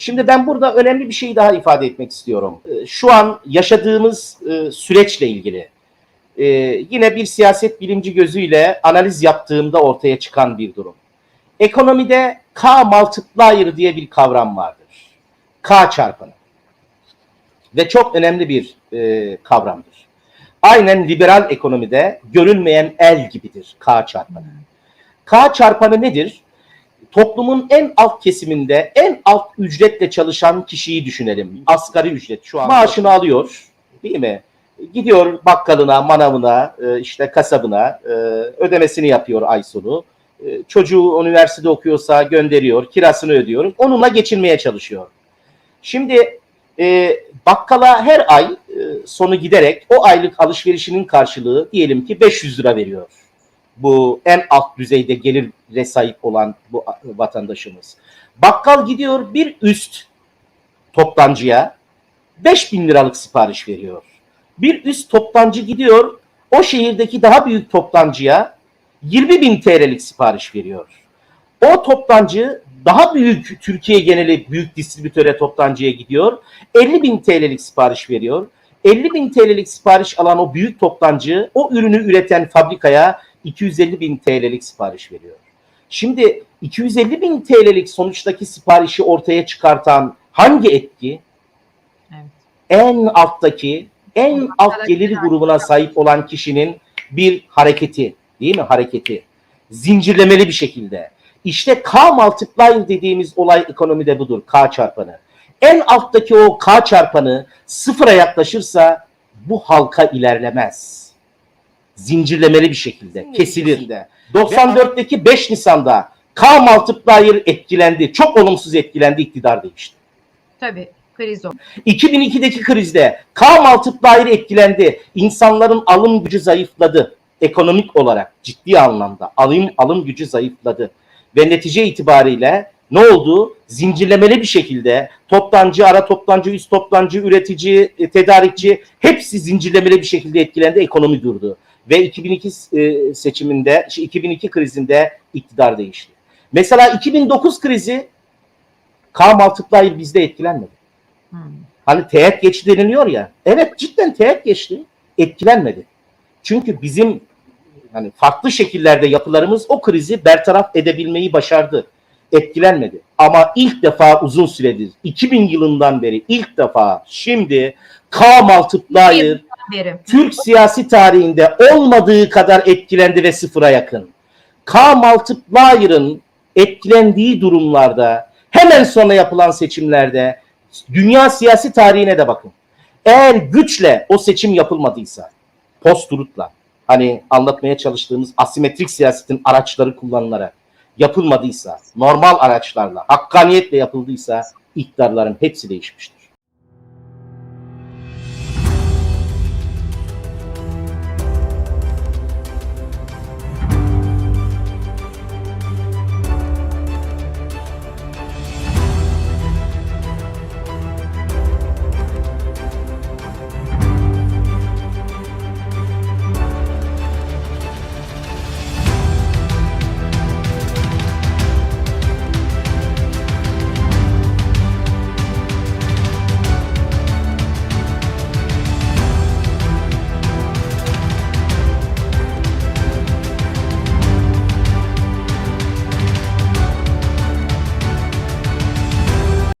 Şimdi ben burada önemli bir şey daha ifade etmek istiyorum. Ee, Şu an yaşadığımız e, süreçle ilgili e, yine bir siyaset bilimci gözüyle analiz yaptığımda ortaya çıkan bir durum. Ekonomide K multiplier diye bir kavram vardır. K çarpanı. Ve çok önemli bir e, kavramdır. Aynen liberal ekonomide görünmeyen el gibidir K çarpanı. K çarpanı nedir? Toplumun en alt kesiminde en alt ücretle çalışan kişiyi düşünelim. Asgari ücret şu an. Maaşını alıyor değil mi? Gidiyor bakkalına, manavına, e, işte kasabına e, ödemesini yapıyor ay sonu. E, Çocuğu üniversitede okuyorsa gönderiyor, kirasını ödüyor. Onunla geçinmeye çalışıyor. Şimdi e, bakkala her ay e, sonu giderek o aylık alışverişinin karşılığı diyelim ki 500 lira veriyor. Bu en alt düzeyde gelire sahip olan bu vatandaşımız. Bakkal gidiyor bir üst toptancıya 5000 liralık sipariş veriyor. Bir üst toptancı gidiyor o şehirdeki daha büyük toptancıya 20 bin TL'lik sipariş veriyor. O toptancı daha büyük Türkiye geneli büyük distribütöre toptancıya gidiyor. 50 bin TL'lik sipariş veriyor. 50 bin TL'lik sipariş alan o büyük toptancı o ürünü üreten fabrikaya 250 bin TL'lik sipariş veriyor. Şimdi 250 bin TL'lik sonuçtaki siparişi ortaya çıkartan hangi etki? Evet. En alttaki, en alt gelir grubuna sahip olan kişinin bir hareketi, değil mi? Hareketi. Zincirlemeli bir şekilde. İşte K multiplier dediğimiz olay ekonomide budur. K çarpanı. En alttaki o K çarpanı sıfıra yaklaşırsa bu halka ilerlemez. Zincirlemeli bir şekilde, kesilir de. 94'teki 5 Nisan'da K multiplier etkilendi. Çok olumsuz etkilendi, iktidar değişti. Tabii kriz o. 2002'deki krizde K multiplier etkilendi. İnsanların alım gücü zayıfladı. Ekonomik olarak ciddi anlamda alım alım gücü zayıfladı. Ve netice itibariyle ne oldu? Zincirlemeli bir şekilde toptancı, ara toptancı, üst toptancı, üretici, e, tedarikçi hepsi zincirlemeli bir şekilde etkilendi. Ekonomi durdu. Ve 2002 e, seçiminde, şey, 2002 krizinde iktidar değişti. Mesela 2009 krizi K multiplier bizde etkilenmedi. Hmm. Hani teğet geçti deniliyor ya. Evet cidden teğet geçti. Etkilenmedi. Çünkü bizim hani farklı şekillerde yapılarımız o krizi bertaraf edebilmeyi başardı. Etkilenmedi. Ama ilk defa uzun süredir 2000 yılından beri ilk defa şimdi K multiplier Beri. Türk siyasi tarihinde olmadığı kadar etkilendi ve sıfıra yakın. K multiplier'ın etkilendiği durumlarda hemen sonra yapılan seçimlerde dünya siyasi tarihine de bakın. Eğer güçle o seçim yapılmadıysa, post-truth'la hani anlatmaya çalıştığımız asimetrik siyasetin araçları kullanılarak yapılmadıysa, normal araçlarla, hakkaniyetle yapıldıysa iktidarların hepsi değişmiştir.